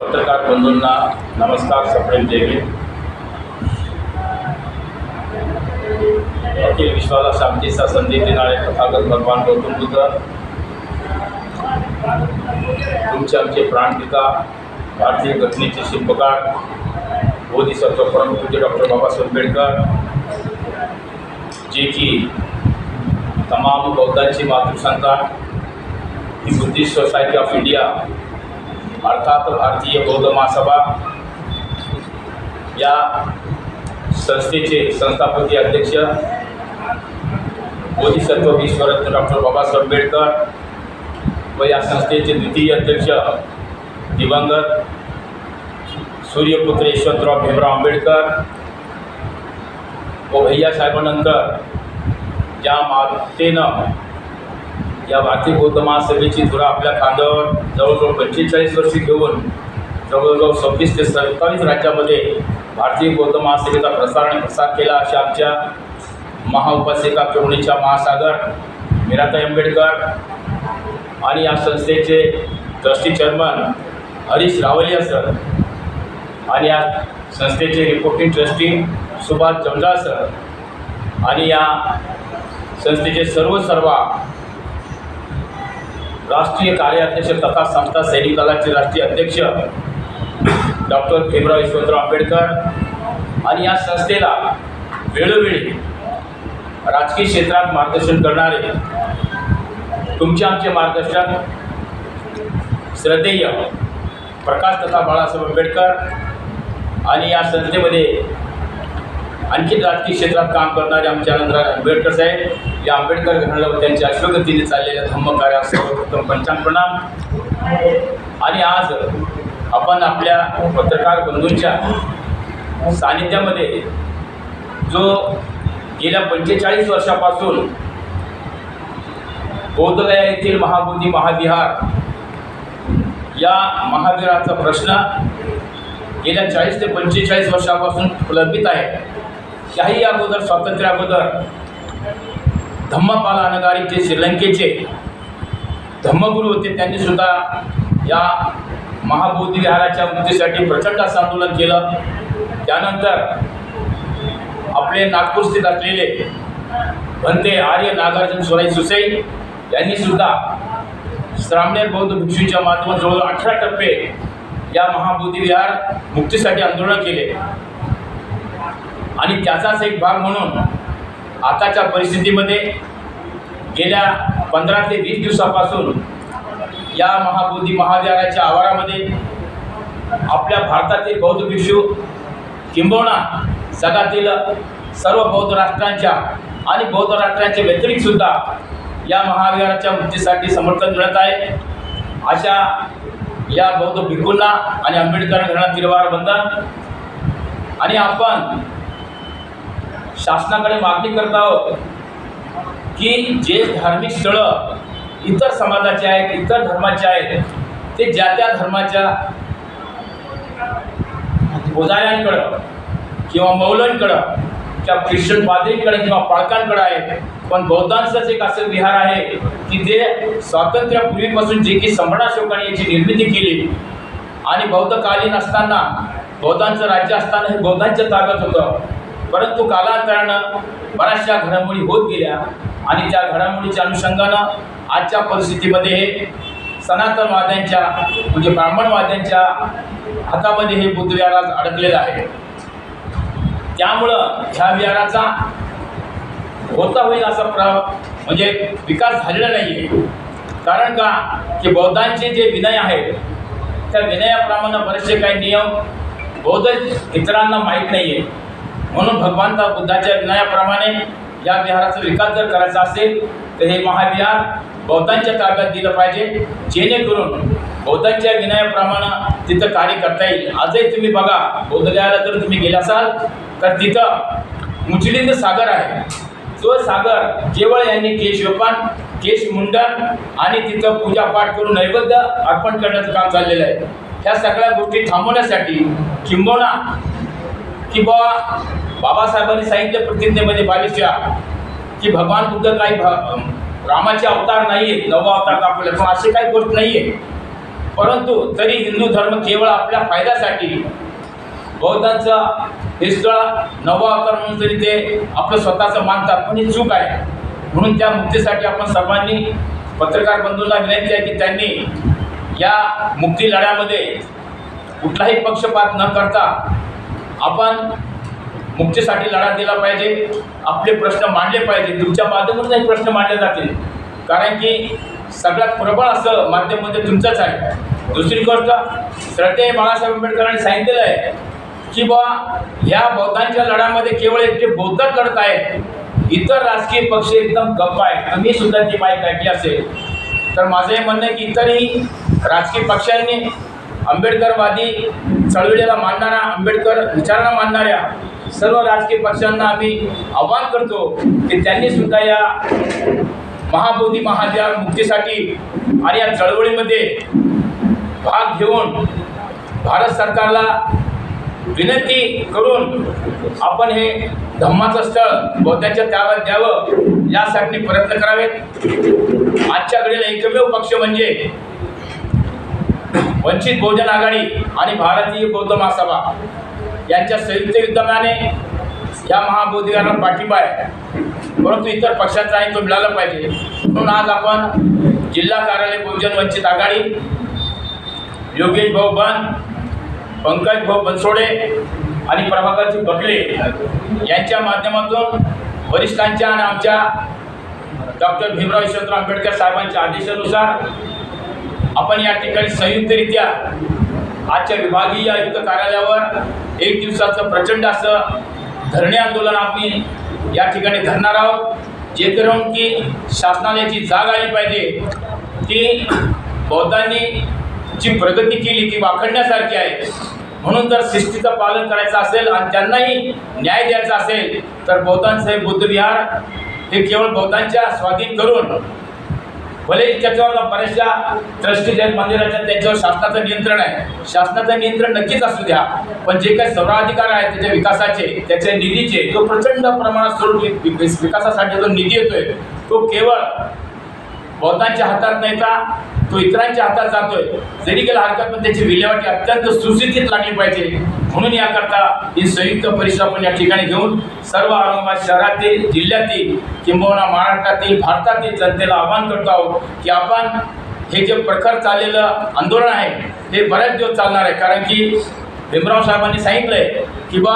पत्रकार बंधूंना नमस्कार सप्रेम देवी अखिल विश्वाला शांतीचा संधी देणारे तथागत भगवान गौतम बुद्ध तुमचे आमचे प्राणपिता भारतीय घटनेचे शिल्पकार बोधिसत्व परमपूज्य डॉक्टर बाबासाहेब आंबेडकर जे की तमाम बौद्धांची मातृसंतान ही बुद्धिस्ट सोसायटी ऑफ इंडिया अर्थात भारतीय बौद्ध महासभा या संस्थेचे संस्थापकीय अध्यक्ष बोधिसत्व विश्वरत्न डॉक्टर बाबासाहेब आंबेडकर व या संस्थेचे द्वितीय अध्यक्ष दिवंगत सूर्यपुत्र यशवंतराव भीमराव आंबेडकर व भैया साहेबांनंतर ज्या मातेनं या भारतीय बौद्ध महासभेची धुरा आपल्या खांद्यावर जवळजवळ पंचेचाळीस वर्षी घेऊन जवळजवळ सव्वीस ते सत्तावीस राज्यामध्ये भारतीय बौद्ध महासभेचा प्रसार आणि प्रसार केला. अशा आमच्या महाउपासिका केवणीच्या महासागर मीराताई आंबेडकर आणि या संस्थेचे trustee chairman Harish Rawalia sir आणि या संस्थेचे reporting trustee Subhash Jamjal sir आणि या संस्थेचे सर्व सर्वा राष्ट्रीय कार्याध्यक्ष तथा संस्था सैनिक दलाचे राष्ट्रीय अध्यक्ष डॉक्टर भीमराव यशवंतराव आंबेडकर आणि या संस्थेला वेळोवेळी राजकीय क्षेत्रात मार्गदर्शन करणारे तुमचे आमचे मार्गदर्शक श्रद्धेय प्रकाश तथा बाळासाहेब आंबेडकर आणि या संस्थेमध्ये आणखी राजकीय क्षेत्रात काम करणारे आमचे आनंदराज आंबेडकर साहेब या आंबेडकर घराला त्यांच्या अश्वगतीने चाललेल्या धम्मकार्या सर्वप्रथम पंचांग प्रणाम. आणि आज आपण आपल्या पत्रकार बंधूंच्या सानिध्यामध्ये जो गेल्या पंचेचाळीस वर्षापासून बौद्धगया येथील महाबोधी महाविहार या महाविहाराचा प्रश्न गेल्या चाळीस ते पंचेचाळीस वर्षापासून प्रलंबित आहे. त्याही अगोदर स्वातंत्र्या अगोदर धम्मपाल अनगारी जे श्रीलंकेचे धम्मगुरू होते. त्यांनी सुद्धा या महाबोधी विहाराच्या मुक्तीसाठी प्रचंड असं आंदोलन केलं. त्यानंतर आपले नागपूर स्थित असलेले भंते आर्य नागार्जुन सोराई सुसई यांनी सुद्धा श्रामणेर बौद्ध भिक्षूंच्या माध्यमात जवळ अठरा टप्पे या महाबोधी विहार मुक्तीसाठी आंदोलन केले. आणि त्याचाच एक भाग म्हणून आताच्या परिस्थितीमध्ये गेल्या पंधरा ते वीस दिवसापासून या महाबोधी महाविहाराच्या आवारामध्ये आपल्या भारतातील बौद्ध भिक्षू किंबहुना जगातील सर्व बौद्ध राष्ट्रांच्या आणि बौद्ध राष्ट्रांच्या व्यतिरिक्तसुद्धा या महाविहाराच्या मुक्तीसाठी समर्थन मिळत आहे. अशा या बौद्ध भिक्खूंना आणि आंबेडकर घरातील तिरवार बंधन आणि आपण शासनाकडे मागणी करत आहोत की जे धार्मिक स्थळं इतर समाजाचे आहेत इतर धर्माचे आहेत ते ज्या त्या धर्माच्या पुजाऱ्यांकडं किंवा मौलांकडं किंवा ख्रिश्चन पादरींकडे किंवा पाळकांकडं आहे पण बौद्धांचंच एक असं विहार आहे की जे स्वातंत्र्यापूर्वीपासून जे की सम्राट अशोकाने याची निर्मिती केली आणि बौद्धकालीन असताना बौद्धांचं राज्य असताना हे बौद्धांच्या ताब्यात होतं. परंतु कालांतरानं बऱ्याचशा घडामोडी होत गेल्या आणि त्या घडामोडीच्या अनुषंगानं आजच्या परिस्थितीमध्ये हे सनातनवाद्यांच्या म्हणजे ब्राह्मणवाद्यांच्या हातामध्ये हे बुद्धविहार अडकलेलं आहे. त्यामुळं ह्या विहाराचा होता होईल असा प्र म्हणजे विकास झालेला नाही आहे कारण का? की बौद्धांचे जे विनय आहेत त्या विनयाप्रमाणे बरेचसे काही नियम बौद्ध इतरांना माहीत नाही आहे म्हणून भगवंता बुद्धाच्या विनयाप्रमाणे या विहाराचा विकास जर करायचा असेल तर हे महाविहार बौद्धांच्या ताब्यात दिलं पाहिजे. जेणेकरून बौद्धांच्या विनयाप्रमाणे तिथं कार्य करता येईल. आजही तुम्ही बघा बौद्धगयाला जर तुम्ही गेला असाल तर तिथं मुचलिंद सागर आहे. तो सागर केवळ यांनी केशवपन केश मुंडन आणि तिथं पूजापाठ करून नैवेद्य अर्पण करण्याचं काम चाललेलं आहे. ह्या सगळ्या गोष्टी थांबवण्यासाठी किंबहुना की बा बाबासाहेबांनी सांगितलं प्रतिज्ञेमध्ये बावीसच्या की भगवान बुद्ध काही रामाचे अवतार नाही आहेत नवा अवतार दाखवले. पण अशी काही गोष्ट नाही आहे परंतु तरी हिंदू धर्म केवळ आपल्या फायद्यासाठी बौद्धांचा हे स्थळ नवा अवतार म्हणून तरी ते आपलं स्वतःचं मानतात. पण ही चूक आहे. म्हणून त्या मुक्तीसाठी आपण सर्वांनी पत्रकार बंधूंना विनंती आहे की त्यांनी या मुक्ती लढ्यामध्ये कुठलाही पक्षपात न करता आपण मुक्तीसाठी लढा दिला पाहिजे आपले प्रश्न मांडले पाहिजे. तुमच्या माध्यमातून हे प्रश्न मांडले जातील. कारण की सगळ्यात प्रबळ असं माध्यम म्हणजे तुमचंच आहे. दुसरी गोष्ट श्रद्धेय बाळासाहेब आंबेडकरांनी सांगितलेलं आहे की बा या बौद्धांच्या लढ्यामध्ये केवळ एकटे बौद्ध लढत आहेत. इतर राजकीय पक्ष एकदम गप्प आहेत. तुम्ही सुद्धा ती माहीत ऐकली असेल. तर माझं हे म्हणणं आहे की इतरही राजकीय पक्षांनी आंबेडकरवादी चळवळीला मानणाऱ्या आंबेडकर विचारांना मानणाऱ्या सर्व राजकीय पक्षांना आम्ही आव्हान करतो की त्यांनी सुद्धा या महाबोधी महाविहार मुक्तीसाठी आणि या चळवळीमध्ये भाग घेऊन भारत सरकारला विनंती करून आपण हे धम्माचं स्थळ बौद्धाच्या त्यावर द्यावं यासाठी प्रयत्न करावेत. आजच्या घडीला एकमेव पक्ष म्हणजे वंचित बहुजन आघाडी आणि भारतीय बौद्ध महासभा यांच्या संयुक्त विद्यमाने या महाबोधिकांना पाठिंबा आहे. परंतु इतर पक्षांचाही तो मिळाला पाहिजे. म्हणून आज आपण जिल्हा कार्यालय बहुजन वंचित आघाडी योगेश भाऊ बन पंकज भाऊ बनसोडे आणि प्रभाकरजी बकले यांच्या माध्यमातून वरिष्ठांच्या आणि आमच्या डॉक्टर भीमराव यशवंतराव आंबेडकर साहेबांच्या आदेशानुसार आपण या ठिकाणी संयुक्तरित्या आजच्या विभागीय आयुक्त कार्यालयावर एक दिवसाचं प्रचंड असं धरणे आंदोलन आम्ही या ठिकाणी धरणार आहोत जे करून की शासनाला याची जाग आली पाहिजे की बौद्धांनी जी प्रगती केली ती वाखडण्यासारखी आहे. म्हणून जर शिस्तीचं पालन करायचं असेल आणि त्यांनाही न्याय द्यायचा असेल तर बौद्धांचं हे बुद्धविहार हे केवळ बौद्धांच्या स्वाधीन करून भले त्याच्यावर बऱ्याचशा ट्रस्टीज आहेत मंदिराच्या त्याच्यावर शासनाचं नियंत्रण आहे. शासनाचं नियंत्रण नक्कीच असू द्या पण जे काही सर्वाधिकार आहेत त्याच्या विकासाचे त्याच्या निधीचे जो प्रचंड प्रमाणात स्वरूप विकासासाठी जो निधी येतोय तो केवळ बहुतांच्या हातात नाही का तो इतरांच्या हातात जातोय. जरी गेला हरकत पण त्याची विल्हेवाटी अत्यंत सुस्थितीत लागली पाहिजे. म्हणून याकरता ही संयुक्त परिषद आपण या ठिकाणी घेऊन सर्व औरंगाबाद शहरातील जिल्ह्यातील किंबहुना महाराष्ट्रातील भारतातील जनतेला आवाहन करतो आहोत की आपण हे जे प्रखर चाललेलं आंदोलन आहे हे बऱ्याच दिवस चालणार आहे. कारण की भीमराव साहेबांनी सांगितलंय की बा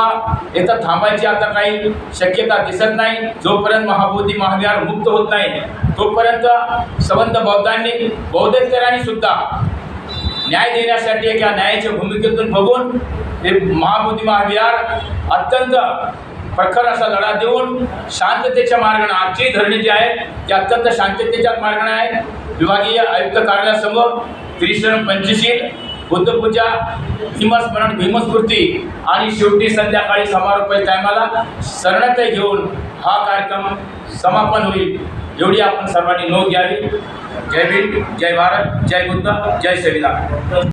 इथं थांबायची आता काही शक्यता दिसत नाही. जोपर्यंत महाबोधी महाविहार मुक्त होत नाही तोपर्यंत संबंध बौद्धांनी बौद्धेतरांनी सुद्धा न्याय देण्यासाठी एका न्यायाच्या भूमिकेतून बघून हे महाबोधी महाविहार अत्यंत प्रखर असा लढा देऊन शांततेच्या मार्गाने आजची धरणी जी आहे ती अत्यंत शांततेच्या मार्गाने आहे. विभागीय आयुक्त कार्यालयासमोर त्रिशरण पंचशील बुद्धपूजा हिमस्मरण भीमस्मृती आणि शेवटी संध्याकाळी समारोप टायमाला शरणत घेऊन हा कार्यक्रम समापन होईल. एवढी आपण सर्वांनी नोंद घ्यावी. जय भीम जय भारत जय बुद्ध जय संविधान